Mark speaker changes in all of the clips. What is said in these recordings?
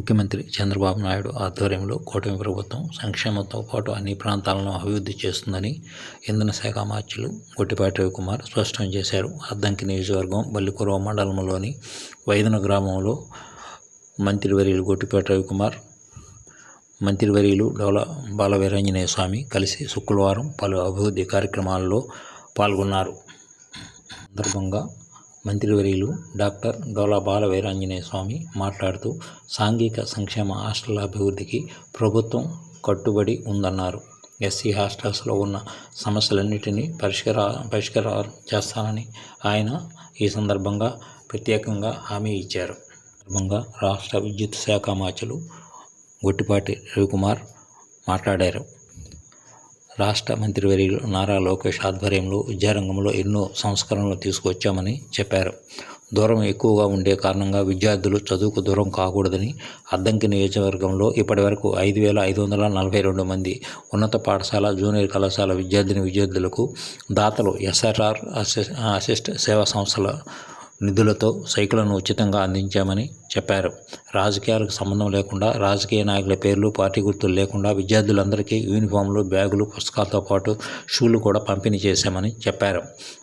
Speaker 1: ముఖ్యమంత్రి చంద్రబాబు నాయుడు ఆధ్వర్యంలో కూటమి ప్రభుత్వం సంక్షేమంతో పాటు అన్ని ప్రాంతాలను అభివృద్ధి చేస్తుందని ఇంధన శాఖ మార్చులు గొట్టిపాటి రవికుమార్ స్పష్టం చేశారు. అద్దంకి నియోజకవర్గం బల్లికురవ మండలంలోని వైదన గ్రామంలో మంత్రివర్యులు గొట్టిపాటి రవికుమార్ మంత్రివర్యులు డోల బాలవీరాంజనేయ స్వామి కలిసి శుక్రవారం పలు అభివృద్ధి కార్యక్రమాల్లో పాల్గొన్నారు. సందర్భంగా మంత్రివర్యులు డాక్టర్ డోలా బాల వీరాంజనేయ స్వామి మాట్లాడుతూ సాంఘిక సంక్షేమ హాస్టల్ అభివృద్ధికి ప్రభుత్వం కట్టుబడి ఉందన్నారు. ఎస్సీ హాస్టల్స్లో ఉన్న సమస్యలన్నిటినీ పరిష్కార పరిష్కారం చేస్తానని ఆయన ఈ సందర్భంగా ప్రత్యేకంగా హామీ ఇచ్చారు. సందర్భంగా రాష్ట్ర విద్యుత్ శాఖ మాచలు గొట్టిపాటి రవికుమార్ మాట్లాడారు. రాష్ట్ర మంత్రివర్యులు నారా లోకేష్ ఆధ్వర్యంలో విద్యారంగంలో ఎన్నో సంస్కరణలు తీసుకొచ్చామని చెప్పారు. దూరం ఎక్కువగా ఉండే కారణంగా విద్యార్థులు చదువుకు దూరం కాకూడదని అద్దంకి నియోజకవర్గంలో ఇప్పటివరకు ఐదు వేల ఐదు వందల నలభై రెండు మంది ఉన్నత పాఠశాల జూనియర్ కళాశాల విద్యార్థిని విద్యార్థులకు దాతలు ఎస్ఆర్ఆర్ అసిస్ట్ అసిస్ట్ సేవా సంస్థల నిధులతో సైకిళ్ళను ఉచితంగా అందించామని చెప్పారు. రాజకీయాలకు సంబంధం లేకుండా రాజకీయ నాయకుల పేర్లు పార్టీ గుర్తులు లేకుండా విద్యార్థులందరికీ యూనిఫామ్లు బ్యాగులు పుస్తకాలతో పాటు షూలు కూడా పంపిణీ చేశామని చెప్పారు.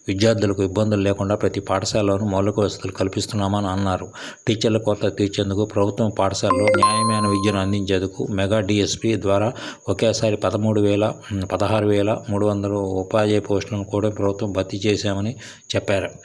Speaker 1: విద్యార్థులకు ఇబ్బందులు లేకుండా ప్రతి పాఠశాలలోనూ మౌలిక వసతులు కల్పిస్తున్నామని అన్నారు. టీచర్ల కొరత తీర్చేందుకు ప్రభుత్వం పాఠశాలలో న్యాయమైన విద్యను అందించేందుకు మెగా డిఎస్పీ ద్వారా ఒకేసారి పదమూడు వేల పదహారు వేల మూడు వందల ఉపాధ్యాయ పోస్టులను కూడా ప్రభుత్వం భర్తీ చేశామని చెప్పారు.